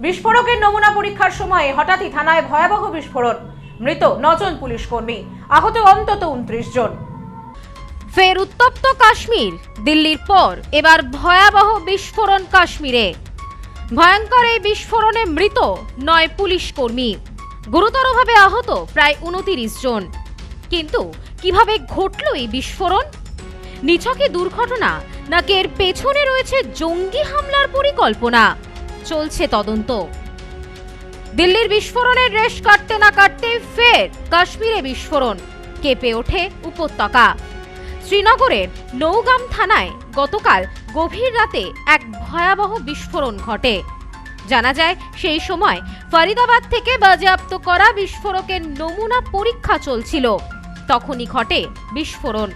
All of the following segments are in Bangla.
বিস্ফোরকের নমুনা পরীক্ষার সময় হঠাৎই থানায় ভয়াবহ বিস্ফোরণ। মৃত নজন পুলিশ কর্মী, আহত অন্তত উনত্রিশ জন। ফের উত্তপ্ত কাশ্মীর, দিল্লির পর এবার ভয়াবহ বিস্ফোরণ কাশ্মীরে। ভয়ঙ্কর এই বিস্ফোরণে মৃত নয় পুলিশ কর্মী, গুরুতরভাবে আহত প্রায় উনতিরিশ জন। কিন্তু কীভাবে ঘটল এই বিস্ফোরণ? নিছকে দুর্ঘটনা নাকি এর পেছনে রয়েছে জঙ্গি হামলার পরিকল্পনা? চলছে তদন্ত। দিল্লির বিস্ফোরণের রেশ কাটতে না কাটতে ফের কাশ্মীরে বিস্ফোরণ, কেঁপে ওঠে উপত্যকা। শ্রীনগরের নৌগাম থানায় গতকাল গভীর রাতে এক ভয়াবহ বিস্ফোরণ ঘটে। জানা যায়, সেই সময় ফরিদাবাদ থেকে বাজেয়াপ্ত করা বিস্ফোরকের নমুনা পরীক্ষা চলছিল। তখনই ঘটে বিস্ফোরণ।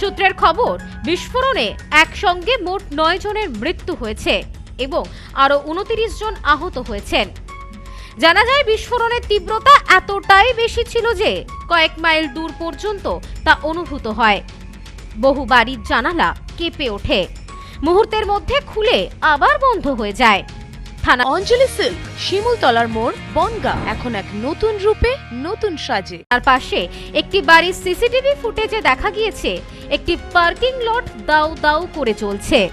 সূত্রের খবর, বিস্ফোরণে একসঙ্গে মোট নয় জনের মৃত্যু হয়েছে। এবং আরও উনতিরিশ জন আহত হয়েছেন। জানা যায় বিস্ফোরণের তীব্রতা এতটাই বেশি ছিল যে কয়েক মাইল দূর পর্যন্ত তা অনুভূত হয়। বহু বাড়ির জানালা কেঁপে ওঠে। মুহূর্তের মধ্যে খুলে আবার বন্ধ হয়ে যায়। থানা অঞ্জলি সিল্ক শিমুলতলার মোড় বনগা। এখন এক নতুন রূপে নতুন সাজে। তার পাশে একটি বাড়ির সিসিটিভি ফুটেজে দেখা গিয়েছে একটি পার্কিং লট দাউ দাউ করে চলছে।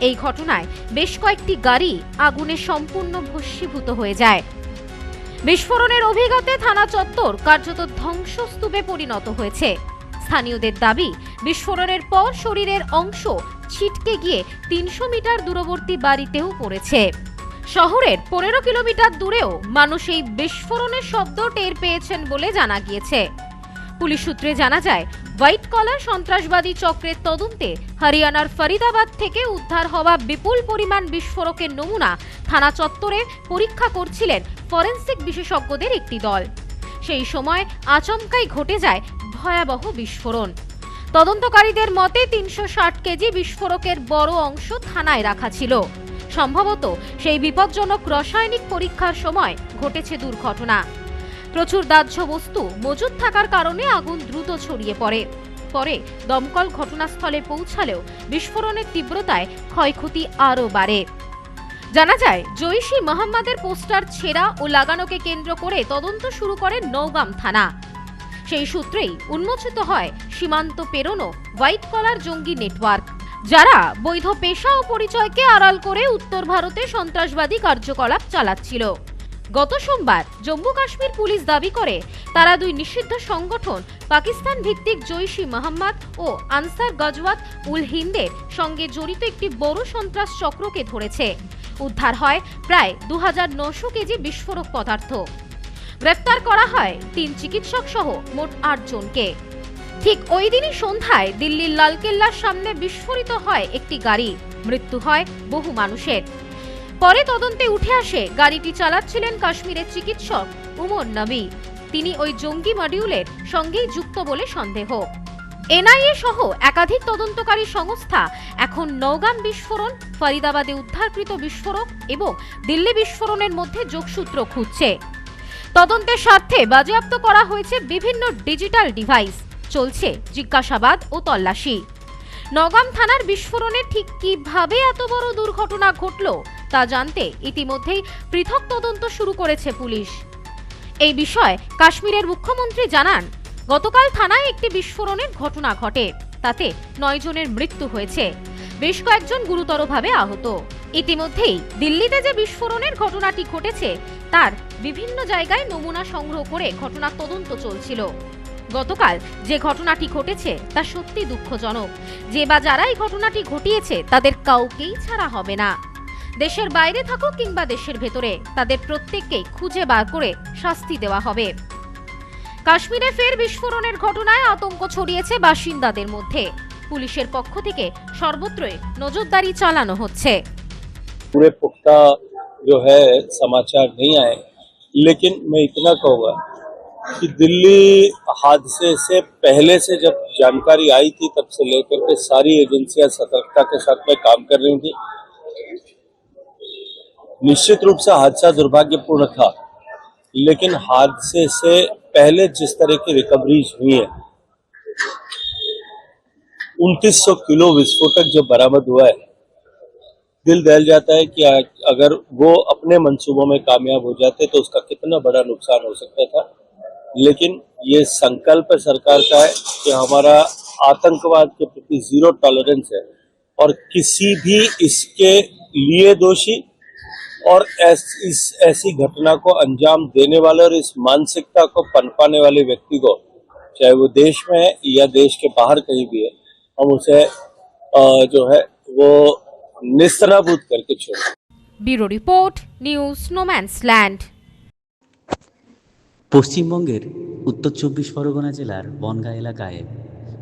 এই ঘটনায় বেশ কয়েকটি গাড়ি আগুনে সম্পূর্ণ ভস্মীভূত হয়ে যায়। বিস্ফোরণের অভিজ্ঞতে থানা চত্বর কার্যত ধ্বংসস্তূপে পরিণত হয়েছে। স্থানীয়দের দাবি, বিস্ফোরণের পর শরীরের অংশ ছিটকে গিয়ে তিনশো মিটার দূরবর্তী বাড়িতেও পড়েছে। শহরের পনেরো কিলোমিটার দূরেও মানুষ এই বিস্ফোরণের শব্দ টের পেয়েছেন বলে জানা গিয়েছে। পুলিশ সূত্রে জানা যায়, হোয়াইট কলার সন্ত্রাসবাদী চক্রের তদন্তে হরিয়ানার ফরিদাবাদ থেকে উদ্ধার হওয়া বিপুল পরিমাণ বিস্ফোরকের নমুনা থানা চত্বরে পরীক্ষা করছিলেন ফরেনসিক বিশেষজ্ঞদের একটি দল। সেই সময় আচমকাই ঘটে যায় ভয়াবহ বিস্ফোরণ। তদন্তকারীদের মতে তিনশো ষাট কেজি বিস্ফোরকের বড় অংশ থানায় রাখা ছিল। সম্ভবত সেই বিপজ্জনক রাসায়নিক পরীক্ষার সময় ঘটেছে দুর্ঘটনা। প্রচুর দাহ্য বস্তু মজুদ থাকার কারণে আগুন দ্রুত ছড়িয়ে পড়ে। পরে দমকল ঘটনাস্থলে পৌঁছালেও বিস্ফোরণের তীব্রতায় ক্ষয়ক্ষতি আরও বাড়ে। জানা যায়, জৈশী মোহাম্মদের পোস্টার ছেঁড়া ও লাগানোকে কেন্দ্র করে তদন্ত শুরু করে নওগাম থানা। সেই সূত্রেই উন্মোচিত হয় সীমান্ত পেরোনো হোয়াইট কলার জঙ্গি নেটওয়ার্ক, যারা বৈধ পেশা ও পরিচয়কে আড়াল করে উত্তর ভারতে সন্ত্রাসবাদী কার্যকলাপ চালাচ্ছিল। গত সোমবার জম্মু কাশ্মীর পুলিশ দাবি করে, তারা দুই নিষিদ্ধ সংগঠন পাকিস্তান ভিত্তিক জৈশি মোহাম্মদ ও আনসার গজওয়াত উল হিন্দের সঙ্গে জড়িত একটি বড় সন্ত্রাস চক্রকে ধরেছে। উদ্ধার হয় প্রায় দু কেজি বিস্ফোরক পদার্থ। গ্রেফতার করা হয় তিন চিকিৎসক সহ মোট আট জনকে ঠিক ওই দিনই সন্ধ্যায় দিল্লির লালকেল্লার সামনে বিস্ফোরিত হয় একটি গাড়ি। মৃত্যু হয় বহু মানুষের। পরে তদন্তে উঠে আসে, গাড়িটি চালাচ্ছিলেন কাশ্মীরের চিকিৎসক উমর নবী। তিনি ওই জঙ্গি মডিউলের সঙ্গেই যুক্ত বলে সন্দেহ। এনআইএ সহ একাধিক তদন্তকারী সংস্থা এখন নওগাম বিস্ফোরণ, ফরিদাবাদে উদ্ধারকৃত বিস্ফোরক এবং দিল্লি বিস্ফোরণের মধ্যে যোগসূত্র খুঁজছে। তদন্তের স্বার্থে বাজেয়াপ্ত করা হয়েছে বিভিন্ন ডিজিটাল ডিভাইস, চলছে জিজ্ঞাসাবাদ ও তল্লাশি। নগাম থানার বিস্ফোরণে ঠিক কীভাবে এত বড় দুর্ঘটনা ঘটল তা জানতে ইতিমধ্যেই পৃথক তদন্ত শুরু করেছে পুলিশ। এই বিষয়ে কাশ্মীরের মুখ্যমন্ত্রী জানান, গতকাল থানায় একটি বিস্ফোরণের ঘটনা ঘটে। তাতে নয় জনের মৃত্যু হয়েছে। বেশ কয়েকজন গুরুতরভাবে আহত। ইতিমধ্যেই দিল্লিতে যে বিস্ফোরণের ঘটনাটি ঘটেছে, তার বিভিন্ন জায়গায় নমুনা সংগ্রহ করে ঘটনার তদন্ত চলছিল। গতকাল যে ঘটনাটি ঘটেছে, তা সত্যি দুঃখজনক। যে বা যারা এই ঘটনাটি ঘটিয়েছে, তাদের কাউকেই ছাড়া হবে না। দেশের বাইরে থাকুক কিংবা দেশের ভেতরে তাদের প্রত্যেককেই খুঁজে বার করে শাস্তি দেওয়া হবে কাশ্মীরে ফের বিস্ফোরণের ঘটনায় আতঙ্ক ছড়িয়েছে বাসিন্দাদের মধ্যে পুলিশের পক্ষ থেকে সর্বত্রই নজরদারি চালানো হচ্ছে पूरे पुख्ता जो है समाचार नहीं आए लेकिन मैं इतना कहूँगा कि दिल्ली हादसे से पहले से जब जानकारी आई थी तब से लेकर के सारी एजेंसियां सतर्कता के साथ में काम कर रही थी निश्चित रूप से हादसा दुर्भाग्यपूर्ण था, लेकिन हादसे से पहले जिस तरह की रिकवरीज हुई है 2900 किलो विस्फोटक जो बरामद हुआ है, दिल दहल जाता है कि अगर वो अपने मंसूबों में कामयाब हो जाते तो उसका कितना बड़ा नुकसान हो सकता था। लेकिन ये संकल्प सरकार का है कि हमारा आतंकवाद के प्रति ज़ीरो टॉलरेंस है और किसी भी इसके लिए दोषी और ऐस, इस ऐसी घटना को अंजाम देने वाले और इस मानसिकता को पनपाने वाले व्यक्ति को चाहे वो देश में है या देश के बाहर कहीं भी है हम उसे अ, जो है वो निस्तनाबूद करके छोड़ें bureau report news no man's land পশ্চিমবঙ্গের উত্তর চব্বিশ পরগনা জেলার বনগাঁ এলাকায়